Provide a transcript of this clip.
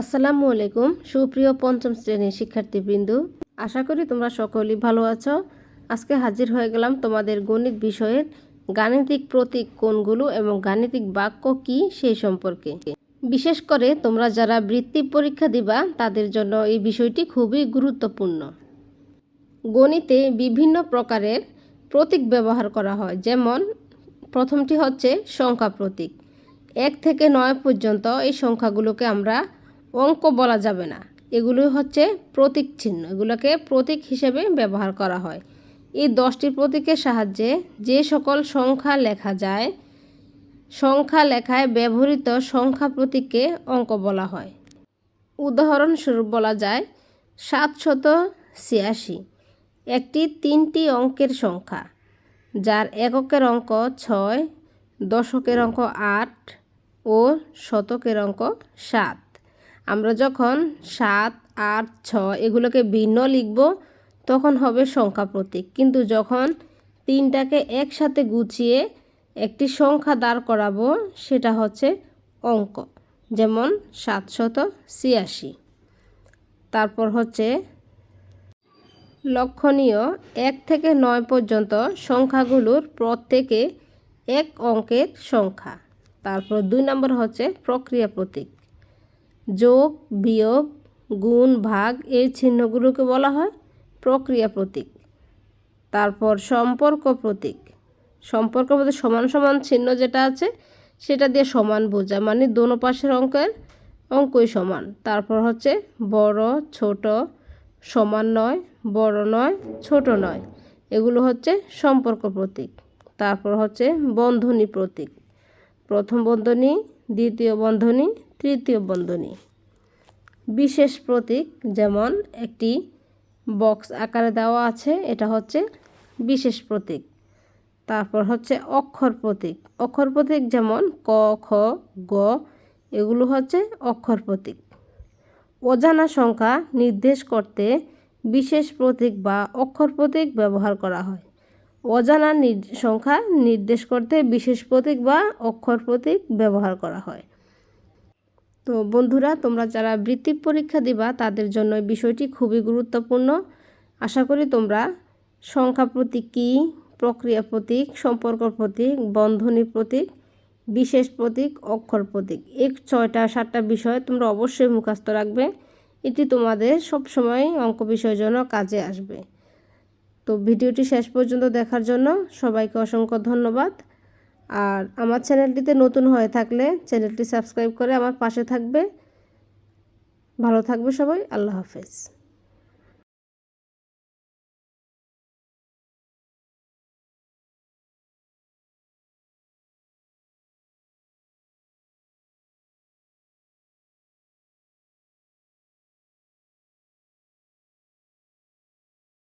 আসসালামু আলাইকুম, সুপ্রিয় পঞ্চম শ্রেণির শিক্ষার্থীবৃন্দ। আশা করি তোমরা সকলেই ভালো আছো। আজকে হাজির হয়ে গেলাম তোমাদের গণিত বিষয়ের গাণিতিক প্রতীক কোনগুলো এবং গাণিতিক বাক্য কি সেই সম্পর্কে। বিশেষ করে তোমরা যারা বৃত্তি পরীক্ষা দিবা, তাদের জন্য এই বিষয়টি খুবই গুরুত্বপূর্ণ। গণিতে বিভিন্ন প্রকারের প্রতীক ব্যবহার করা হয়, যেমন প্রথমটি হচ্ছে সংখ্যা প্রতীক এক থেকে নয় পর্যন্ত এই সংখ্যাগুলোকে আমরা অঙ্ক বলা যাবে না। এগুলো হচ্ছে প্রতীক চিহ্ন। এগুলোকে প্রতীক হিসেবে ব্যবহার করা হয়। এই দশটি প্রতীকের সাহায্যে যে সকল সংখ্যা লেখা যায়, সংখ্যা লেখায় ব্যবহৃত সংখ্যা প্রতীককে অঙ্ক বলা হয়। উদাহরণস্বরূপ বলা যায়, সাতশত ছিয়াশি। একটি তিনটি অঙ্কের সংখ্যা, যার এককের অঙ্ক ছয়, দশকের অঙ্ক আট ও শতকের অঙ্ক সাত। আমরা যখন সাত, আট, ছয় এগুলোকে ভিন্ন লিখব, তখন হবে সংখ্যা প্রতীক। কিন্তু যখন তিনটাকে একসাথে গুছিয়ে একটি সংখ্যা দাঁড় করাবো, সেটা হচ্ছে অঙ্ক। যেমন সাতশত ছিয়াশি। তারপর হচ্ছে লক্ষণীয়, এক থেকে নয় পর্যন্ত সংখ্যাগুলোর প্রত্যেকে এক অঙ্কের সংখ্যা। তারপর দুই নম্বর হচ্ছে প্রক্রিয়া প্রতীক। যোগ, বিয়োগ, গুণ, ভাগ এই চিহ্নগুলোকে বলা হয় প্রক্রিয়া প্রতীক। তারপর সম্পর্ক প্রতীক। সম্পর্ক মধ্যে সমান সমান চিহ্ন যেটা আছে, সেটা দিয়ে সমান বোঝা মানে দোনো পাশের অঙ্কের অঙ্কই সমান। তারপর হচ্ছে বড়, ছোট, সমান নয়, বড় নয়, ছোট নয়। এগুলো হচ্ছে সম্পর্ক প্রতীক। তারপর হচ্ছে বন্ধনী প্রতীক। প্রথম বন্ধনী, দ্বিতীয় বন্ধনী তৃতীয় বন্ধনী। বিশেষ প্রতীক যেমন একটি বক্স আকারে দেওয়া আছে, এটা হচ্ছে বিশেষ প্রতীক। তারপর হচ্ছে অক্ষর প্রতীক। অক্ষর প্রতীক যেমন ক, খ, গ, এগুলো হচ্ছে অক্ষর প্রতীক। অজানা সংখ্যা নির্দেশ করতে বিশেষ প্রতীক বা অক্ষর প্রতীক ব্যবহার করা হয়। অজানা সংখ্যা নির্দেশ করতে বিশেষ প্রতীক বা অক্ষর প্রতীক ব্যবহার করা হয়। তো বন্ধুরা, তোমরা যারা বৃত্তি পরীক্ষা দিবা, তাদের জন্য বিষয়টি খুবই গুরুত্বপূর্ণ। আশা করি তোমরা সংখ্যা প্রতীক কী, প্রক্রিয়া প্রতীক, সম্পর্ক প্রতীক, বন্ধনী প্রতীক, বিশেষ প্রতীক, অক্ষর প্রতীক, এই ছয়টা, সাতটা বিষয় তোমরা অবশ্যই মুখস্থ রাখবে। এটি তোমাদের সবসময় অঙ্ক বিষয়ের জন্য কাজে আসবে। তো ভিডিওটি শেষ পর্যন্ত দেখার জন্য সবাইকে অসংখ্য ধন্যবাদ। আর আমার চ্যানেলটিতে নতুন হয়ে থাকলে চ্যানেলটি সাবস্ক্রাইব করে আমার পাশে থাকবে। ভালো থাকবে সবাই, আল্লাহ হাফেজ।